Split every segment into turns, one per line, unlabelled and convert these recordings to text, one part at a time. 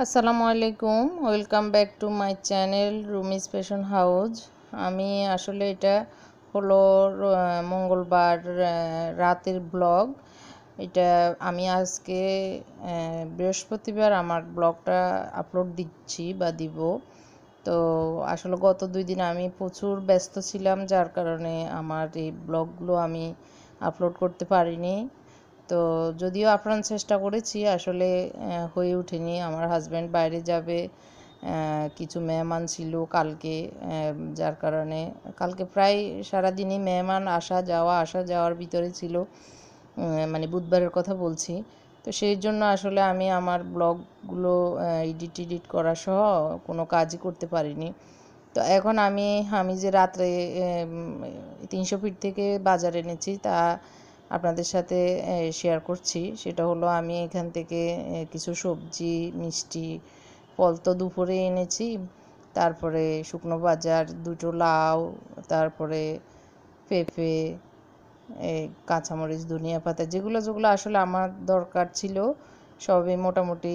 আসসালামু আলাইকুম। Welcome back to my channel Rumi's fashion house আমি আসলে এটা হলো মঙ্গলবার রাতের ব্লগ এটা আমি আজকে বৃহস্পতিবার আমার ব্লগটা আপলোড দিচ্ছি বা দিব। তো আসলে গত দুই দিন আমি প্রচুর ব্যস্ত ছিলাম, যার কারণে আমার এই ব্লগগুলো আমি আপলোড করতে পারিনি। তো যদিও আপ্রাণ চেষ্টা করেছি, আসলে হয়ে ওঠেনি। আমার হাজব্যান্ড বাইরে যাবে কিছু মেহমান ছিল কালকে যার কারণে, কালকে প্রায় সারাদিনই মেহমান আসা যাওয়া, আসা যাওয়ার ভিতরে ছিল মানে বুধবারের কথা বলছি। তো সেই জন্য আসলে আমি আমার ব্লগগুলো এডিট এডিট করা সহ কোনো কাজই করতে পারিনি। তো এখন আমি আমি যে রাত্রে তিনশো ফিট থেকে বাজার এনেছি, তা আপনাদের সাথে শেয়ার করছি। সেটা হলো আমি এখান থেকে কিছু সবজি, মিষ্টি, ফল তো দুপুরে এনেছি। তারপরে শুকনো বাজার, দুটো লাউ, তারপরে পেঁপে এই কাঁচামরিচ, ধনিয়া পাতা, যেগুলো যেগুলো আসলে আমার দরকার ছিল, সবই মোটামুটি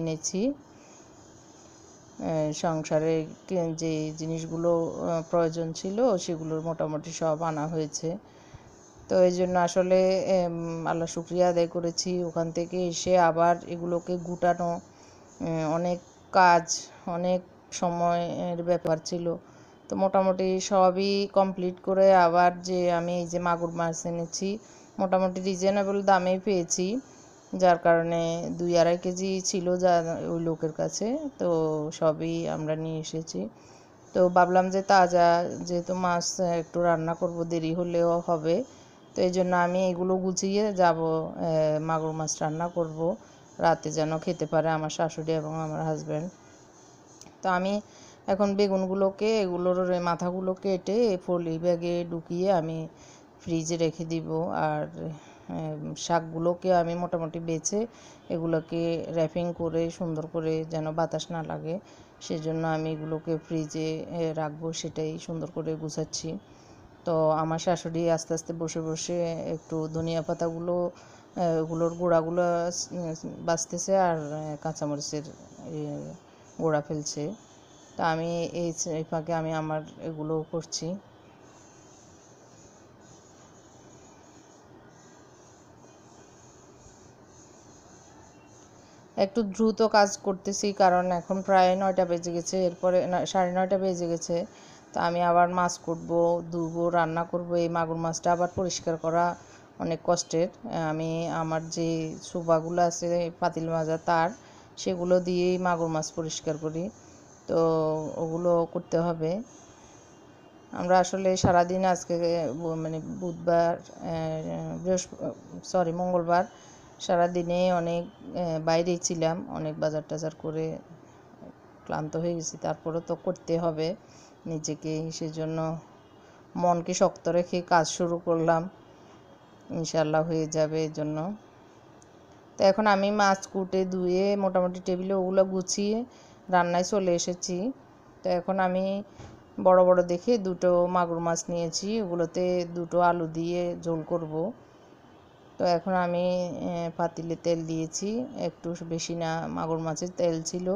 এনেছি। সংসারে যে জিনিসগুলো প্রয়োজন ছিল, সেগুলোর মোটামুটি সব আনা হয়েছে। তো এই জন্য আসলে আল্লাহ শুক্রিয়া আদায় করেছি। ওখান থেকে এসে আবার এগুলোকে গুটানো অনেক কাজ, অনেক সময়ের ব্যাপার ছিল। তো মোটামুটি সবই কমপ্লিট করে আবার যে আমি এই যে মাগুর মাছ এনেছি, মোটামুটি রিজনেবল দামে পেয়েছি। যার কারণে দুই আড়াই কেজি ছিল যা ওই লোকের কাছে, তো সবই আমরা নিয়ে এসেছি। তো ভাবলাম যে তাজা যেহেতু মাছ একটু রান্না করব, দেরি হলেও হবে। তো এই জন্য আমি এগুলো গুছিয়ে যাব মাগুর মাছ রান্না করব। রাতে যেন খেতে পারে আমার শাশুড়ি এবং আমার হাজব্যান্ড তো আমি এখন বেগুনগুলোকে, এগুলোর মাথাগুলো কেটে ফলি ব্যাগে ঢুকিয়ে আমি ফ্রিজে রেখে দিব। আর শাকগুলোকে আমি মোটামুটি বেছে এগুলোকে র্যাপিং করে সুন্দর করে যেন বাতাস না লাগে, সেজন্য আমি এগুলোকে ফ্রিজে রাখব, সেটাই সুন্দর করে গুছাচ্ছি। তো আমার শাশুড়ি আস্তে আস্তে বসে বসে একটু ধনিয়া পাতাগুলো ওগুলোর গোড়াগুলো বাছতেছে আর কাঁচামরিচের গোড়া ফেলছে। তা আমি এই ফাঁকে আমি আমার এগুলো করছি। একটু দ্রুত কাজ করতেছি কারণ এখন প্রায় নয়টা বেজে গেছে, এরপরে সাড়ে নয়টা বেজে গেছে। তো আমি আবার মাছ কুটবো, ধুবো, রান্না করব। এই মাগুর মাছটা আবার পরিষ্কার করা অনেক কষ্টের। আমি আমার যে সুবাগুলো আছে, পাতিল মাজা তার, সেগুলো দিয়েই মাগুর মাছ পরিষ্কার করি। তো ওগুলো করতে হবে। আমরা আসলে সারাদিন আজকে মানে বুধবার বৃহস্প, সরি, মঙ্গলবার সারাদিনে অনেক বাইরেই ছিলাম। অনেক বাজার টাজার করে ক্লান্ত হয়ে গেছি। তারপরে তো করতে হবে। নিজেকে সেজন্য মনকে শক্ত রেখে কাজ শুরু করলাম। ইনশাল্লাহ হয়ে যাবে এই জন্য। তো এখন আমি মাছ কুটে ধুয়ে মোটামুটি টেবিলে ওগুলো গুছিয়ে রান্নায় চলে এসেছি। তো এখন আমি বড় বড় দেখে দুটো মাগুর মাছ নিয়েছি, ওগুলোতে দুটো আলু দিয়ে ঝোল করব। তো এখন আমি পাতিলে তেল দিয়েছি। একটু বেশি না, মাগুর মাছের তেল ছিল।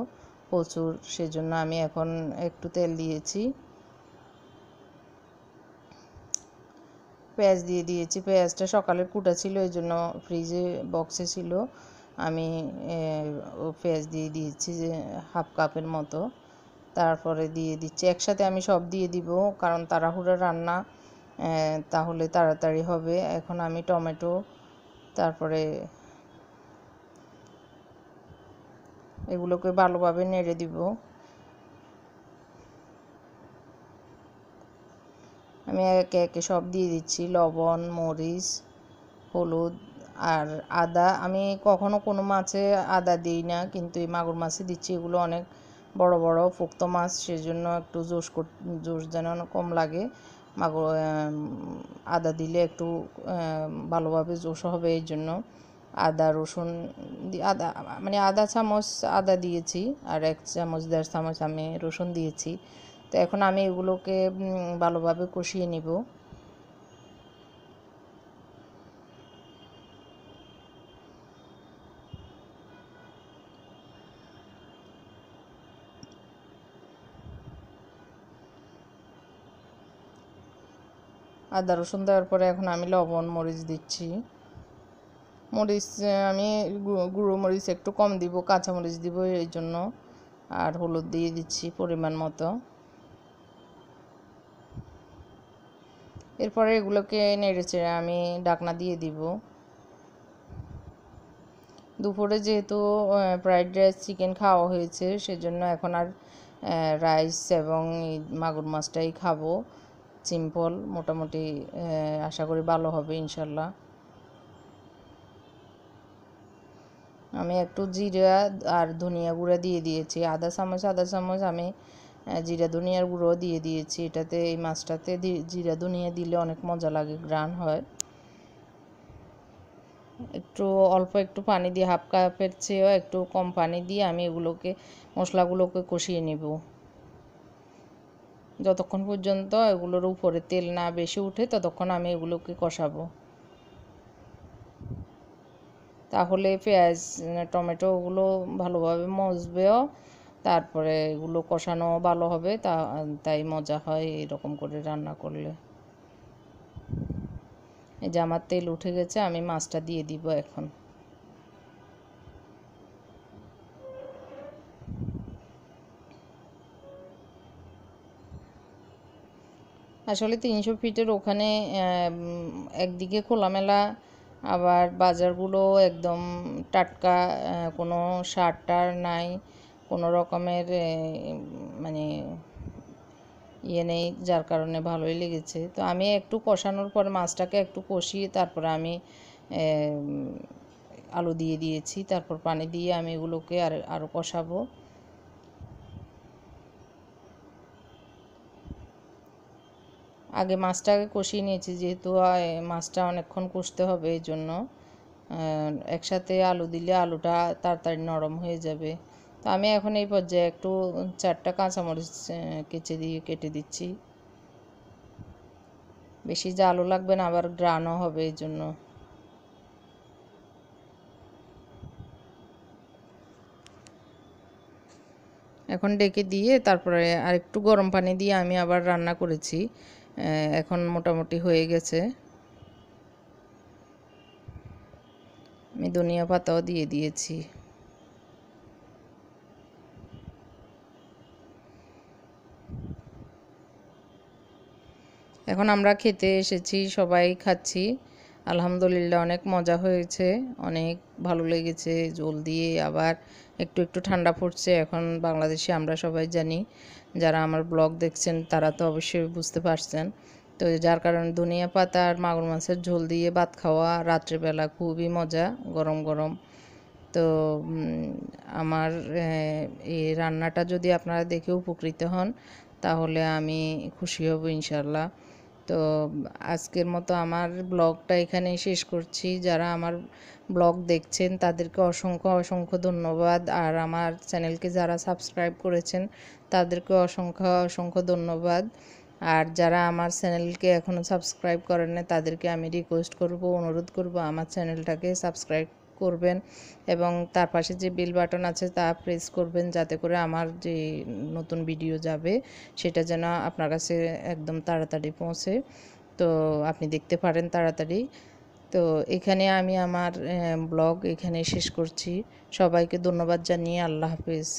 প্রচুর, সেজন্য আমি এখন একটু তেল দিয়েছি। পেঁয়াজ দিয়ে দিয়েছি। পেঁয়াজটা সকালে কুটা ছিল, এই জন্য ফ্রিজে বক্সে ছিল। আমি ও পেঁয়াজ দিয়ে দিয়েছি যে হাফ কাপের মতো। তারপরে দিয়ে দিচ্ছি। একসাথে আমি সব দিয়ে দিব, কারণ তাড়াহুড়ো রান্না তাহলে তাড়াতাড়ি হবে। এখন আমি টমেটো, তারপরে এগুলোকে ভালোভাবে নেড়ে দিব। আমি একে একে সব দিয়ে দিচ্ছি, লবণ, মরিচ, হলুদ আর আদা। আমি কখনো কোনো মাছে আদা দিই না, কিন্তু এই মাগুর মাছে দিচ্ছি। এগুলো অনেক বড় বড় পোক্ত মাছ, সেজন্য একটু জোশ জোশ যেন কম লাগে। মাগুর আদা দিলে একটু ভালোভাবে জোশ হবে এই জন্য। আদা, রসুন আদা মানে আধা চামচ আদা দিয়েছি আর এক চামচ দেড় চামচ আমি রসুন দিয়েছি। তো এখন আমি এগুলোকে ভালোভাবে কষিয়ে নিব। আদা, রসুন দেওয়ার পরে এখন আমি লবণ, মরিচ দিচ্ছি। মরিচ আমি গুঁড়ো মরিচ একটু কম দিব, কাঁচা মরিচ দিব এই জন্য। আর হলুদ দিয়ে দিচ্ছি পরিমাণ মতো। এরপরে এগুলোকে নেড়ে চেড়ে আমি ডাকনা দিয়ে দিব। দুপুরে যেহেতু ফ্রাইড রাইস, চিকেন খাওয়া হয়েছে, সেজন্য এখন আর রাইস এবং মাগুর মাছটাই খাব। সিম্পল, মোটামুটি আশা করি ভালো হবে, ইনশাল্লাহ। আমি একটু জিরা আর ধনিয়া গুঁড়া দিয়ে দিয়েছি। আধা চামচ আধা চামচ আমি জিরা ধনিয়ার গুঁড়ো দিয়ে দিয়েছি। এটাতে, এই মাছটাতে জিরা ধনিয়া দিলে অনেক মজা লাগে গ্রান হয়। একটু অল্প একটু পানি দিয়ে, হাফ কাপের চেয়েও একটু কম পানি দিয়ে আমি এগুলোকে, মশলাগুলোকে কষিয়ে নেব। যতক্ষণ পর্যন্ত এগুলোর উপরে তেল না বেশি উঠে, ততক্ষণ আমি এগুলোকে কষাবো। তাহলে পেঁয়াজ টমেটো ওগুলো ভালোভাবে মজবেও, তারপরে এগুলো কষানো ভালো হবে, তা, তাই মজা হয় এরকম করে রান্না করলে। এই যে আমার তেল উঠে গেছে, আমি মাছটা দিয়ে দিব এখন। আসলে তিনশো ফিটের ওখানে একদিকে খোলামেলা আবার বাজারগুলো একদম টাটকা কোনো সার টার নাই, কোনো রকমের মানে ইয়ে নেই, যার কারণে ভালোই লেগেছে। তো আমি একটু কষানোর পর মাছটাকে একটু কষিয়ে তারপরে আমি আলু দিয়ে দিয়েছি। তারপর পানি দিয়ে আমি এগুলোকে আর আরও কষাবো। আগে মাছটাকে কষিয়ে নিয়েছি, যেহেতু মাছটা অনেকক্ষণ কষতে হবে এই জন্য একসাথে আলু দিলে আলুটা তাড়াতাড়ি নরম হয়ে যাবে। তো আমি এখন এই পর্যায়ে একটু চারটা কাঁচামরিচ কেচে দিয়ে কেটে দিচ্ছি। বেশি জালও লাগবে না, আবার গ্রানও হবে এই জন্য এখন ডেকে দিয়ে তারপরে আর একটু গরম পানি দিয়ে আমি আবার রান্না করেছি। এখন মোটামুটি হয়ে গেছে। আমি ধনিয়া পাতাও দিয়ে দিয়েছি। এখন আমরা খেতে এসেছি, সবাই খাচ্ছি। আলহামদুলিল্লাহ অনেক মজা হয়েছে, অনেক ভালো লেগেছে জল দিয়ে আবার একটু একটু ঠান্ডা পড়ছে, এখন বাংলাদেশে আমরা সবাই জানি, যারা আমার ব্লগ দেখছেন তারা তো অবশ্যই বুঝতে পারছেন। তো যার কারণে ধনিয়া পাতা আর মাগুর মাছের ঝোল দিয়ে ভাত খাওয়া রাত্রেবেলা খুবই মজা, গরম গরম। তো আমার এই রান্নাটা যদি আপনারা দেখে উপকৃত হন, তাহলে আমি খুশি হব ইনশাল্লাহ তো আজকের মতো আমার ব্লগটা এখানে শেষ করছি। যারা আমার ব্লগ দেখছেন, তাদেরকে অসংখ্য অসংখ্য ধন্যবাদ। আর আমার চ্যানেলকে যারা সাবস্ক্রাইব করেছেন, তাদেরকে অসংখ্য অসংখ্য ধন্যবাদ। আর যারা আমার চ্যানেলকে এখনও সাবস্ক্রাইব করেন না তাদেরকে আমি রিকোয়েস্ট করব, অনুরোধ করব আমার চ্যানেলটাকে সাবস্ক্রাইব করবেন এবং তার পাশে যে বেল বাটন আছে তা প্রেস করবেন যাতে করে আমার যে নতুন ভিডিও যাবে, সেটা যেন আপনার কাছে একদম তাড়াতাড়ি পৌঁছে। তো আপনি দেখতে পারেন তাড়াতাড়ি। তো এখানে আমি আমার ব্লগ এখানে শেষ করছি। সবাইকে ধন্যবাদ জানিয়ে আল্লাহ হাফিজ।